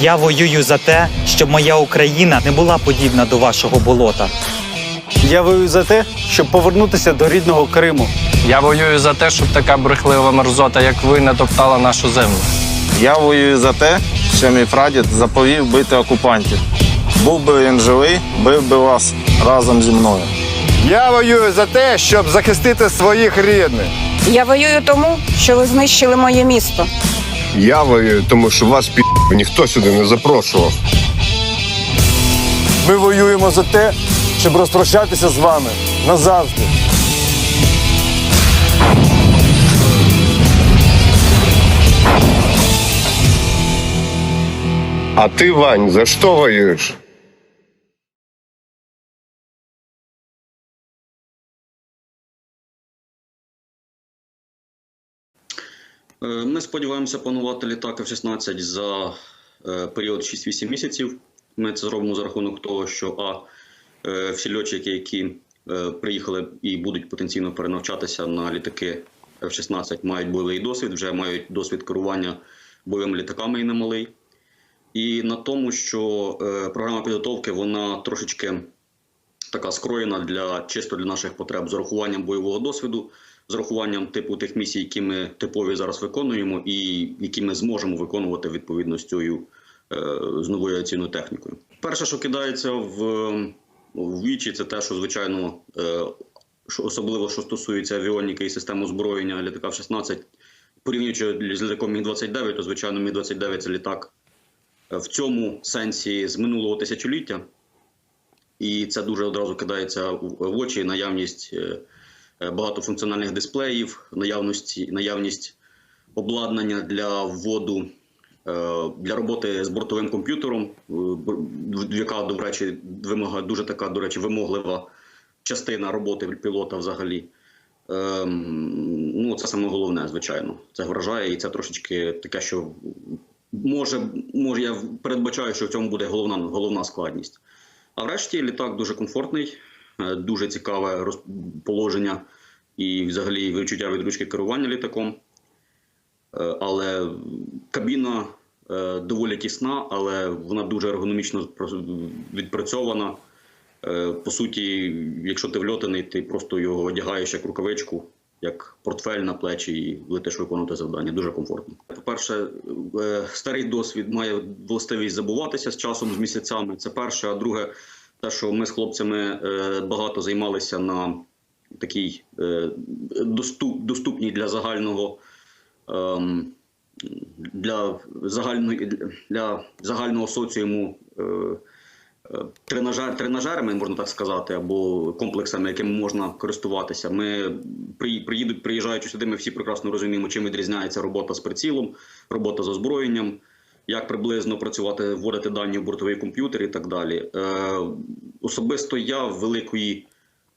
Я воюю за те, щоб моя Україна не була подібна до вашого болота. Я воюю за те, щоб повернутися до рідного Криму. Я воюю за те, щоб така брехлива мерзота, як ви, не топтала нашу землю. Я воюю за те, що мій прадід заповів бити окупантів. Був би він живий, бив би вас разом зі мною. Я воюю за те, щоб захистити своїх рідних. Я воюю тому, що ви знищили моє місто. Я воюю, тому що вас пі... ніхто сюди не запрошував. Ми воюємо за те, щоб розпрощатися з вами назавжди. А ти, Вань, за що воюєш? Ми сподіваємося планувати літак F-16 за е, період 6-8 місяців. Ми це зробимо за рахунок того, що а е, всі льотчики, які е, приїхали і будуть потенційно перенавчатися на літаки F-16, мають бойовий досвід, вже мають досвід керування бойовими літаками і немалий. І на тому, що е, програма підготовки вона трошечки така скроєна для чисто для наших потреб з урахуванням бойового досвіду, з урахуванням типу тих місій, які ми типові зараз виконуємо, і які ми зможемо виконувати відповідно з цією е, з новою авіаційною технікою. Перше, що кидається в, в вічі, це те, що звичайно, е, особливо що стосується авіоніки і систем озброєння літака в 16, порівнюючи з літаком Міг-29, то звичайно Міг-29 це літак е, в цьому сенсі з минулого тисячоліття. І це дуже одразу кидається в очі наявність е, е, багатофункціональних дисплеїв, наявності, наявність обладнання для вводу е, для роботи з бортовим комп'ютером, яка, до речі, вимагає дуже така, до речі, вимоглива частина роботи пілота взагалі. Ем, ну, це саме головне, звичайно. Це вражає, і це трошечки таке, що може, може я передбачаю, що в цьому буде головна, головна складність. А врешті літак дуже комфортний, е, дуже цікаве розположення і взагалі відчуття від ручки керування літаком. Е, Але кабіна е, доволі тісна, але вона дуже ергономічно відпрацьована. По суті, якщо ти вльотаний, ти просто його одягаєш як рукавичку, як портфель на плечі і летиш виконувати завдання. Дуже комфортно. По-перше, е, старий досвід має властивість забуватися з часом, з місяцями. Це перше. А друге, те, що ми з хлопцями е, багато займалися на такій е, доступ, доступній для загального. ем, Для загальної для загального соціуму тренажер, тренажерами, можна так сказати, або комплексами, якими можна користуватися. Ми при, приїдуть, приїжджаючи сюди, ми всі прекрасно розуміємо, чим відрізняється робота з прицілом, робота з озброєнням, як приблизно працювати, вводити дані в бортовий комп'ютер і так далі. Е, особисто я великої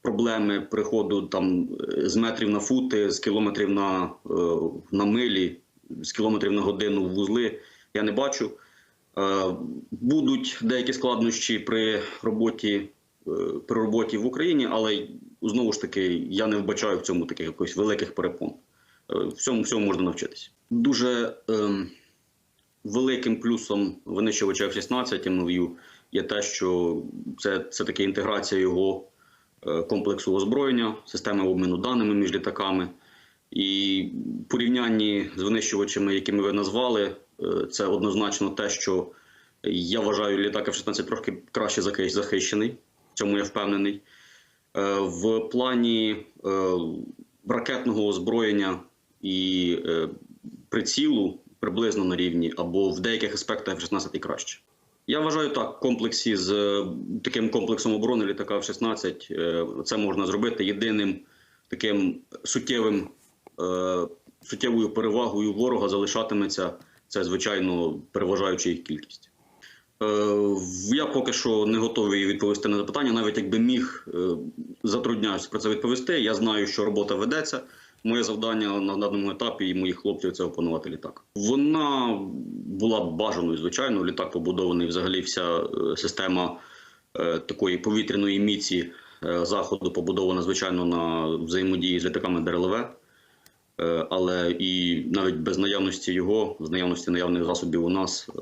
проблеми приходу там е, з метрів на фути, з кілометрів на, е, на милі, з кілометрів на годину в вузли я не бачу. Е, Будуть деякі складнощі при роботі, е, при роботі в Україні, але знову ж таки я не вбачаю в цьому таких якось великих перепон. Е, Всьому всьому можна навчитися. Дуже ем, великим плюсом винищувача F-16 МЛЮ є те, що це, це таки інтеграція його комплексу озброєння, системи обміну даними між літаками. І в порівнянні з винищувачами, якими ви назвали, це однозначно те, що я вважаю, літак F-16 трошки краще захищ- захищений. В цьому я впевнений. Е, В плані е, ракетного озброєння і е, прицілу приблизно на рівні, або в деяких аспектах F-16 і краще. Я вважаю так, комплексі з е, таким комплексом оборони літака F-16 е, це можна зробити єдиним таким суттєвим е, суттєвою перевагою ворога залишатиметься це, звичайно, переважаюча їх кількість. Е, Я поки що не готовий відповісти на запитання, навіть якби міг, е, затрудняюсь про це відповісти. Я знаю, що робота ведеться. Моє завдання на даному етапі і моїх хлопців це опанувати літак. Вона була бажаною, звичайно. Літак побудований взагалі вся е, система такої повітряної міці заходу побудована, звичайно, на взаємодії з літаками ДРЛВ. Е, Але і навіть без наявності його, з наявності наявних засобів у нас е,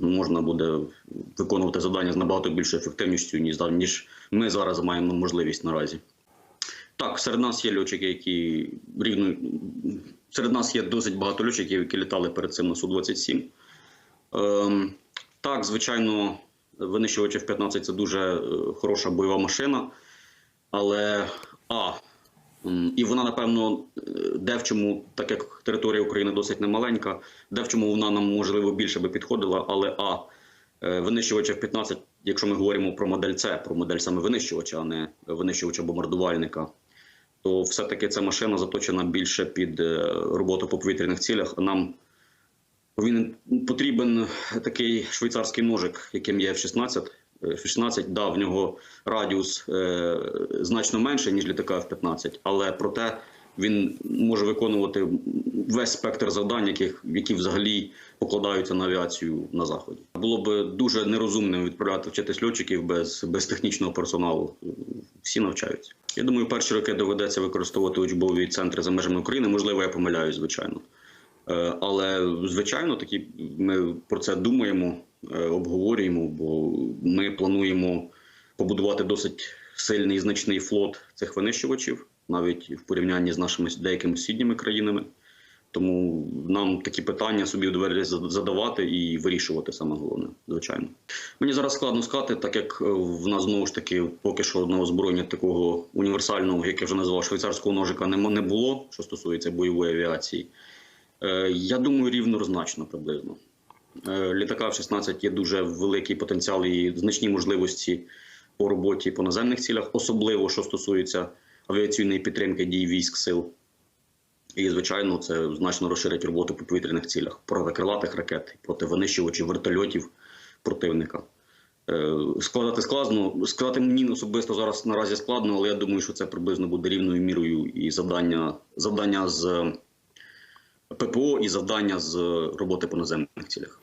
можна буде виконувати завдання з набагато більшою ефективністю, ніж, ніж ми зараз маємо можливість наразі. Так, серед нас є льотчики, які рівно серед нас є досить багато льотчиків, які літали перед цим на Су-27. Ем, так, звичайно, винищувач F-15 це дуже е, хороша бойова машина, але А. І вона, напевно, е, де в чому, так як територія України досить немаленька, де в чому вона нам можливо більше би підходила, але А. е, Винищувач F-15, якщо ми говоримо про модель С, про модель саме винищувача, а не винищувача бомбардувальника, то все-таки ця машина заточена більше під е, роботу по повітряних цілях. А нам повинен потрібен такий швейцарський ножик, яким є F-16. Е, F-16, да, в нього радіус е, значно менший, ніж літака F-15, але проте він може виконувати весь спектр завдань, яких, які взагалі покладаються на авіацію на заході. Було б дуже нерозумним відправляти вчитись льотчиків без, без технічного персоналу. Всі навчаються. Я думаю, перші роки доведеться використовувати учбові центри за межами України. Можливо, я помиляюсь, звичайно. Е, Але звичайно, такі ми про це думаємо, обговорюємо, бо ми плануємо побудувати досить сильний і значний флот цих винищувачів, навіть в порівнянні з нашими деякими сусідніми країнами. Тому нам такі питання собі доведеться задавати і вирішувати саме головне, звичайно. Мені зараз складно сказати, так як е, в нас знову ж таки поки що на озброєння такого універсального, як я вже назвав, швейцарського ножика не було, що стосується бойової авіації. Е, Я думаю, рівнозначно приблизно. Е, Літака F-16 є дуже великий потенціал і значні можливості по роботі по наземних цілях, особливо що стосується авіаційної підтримки дій військ сил. І, звичайно, це значно розширить роботу по повітряних цілях проти крилатих ракет, проти винищувачів вертольотів противника. Е, Складати складно. Сказати мені особисто зараз наразі складно, але я думаю, що це приблизно буде рівною мірою і завдання, завдання з ППО і завдання з роботи по наземних цілях.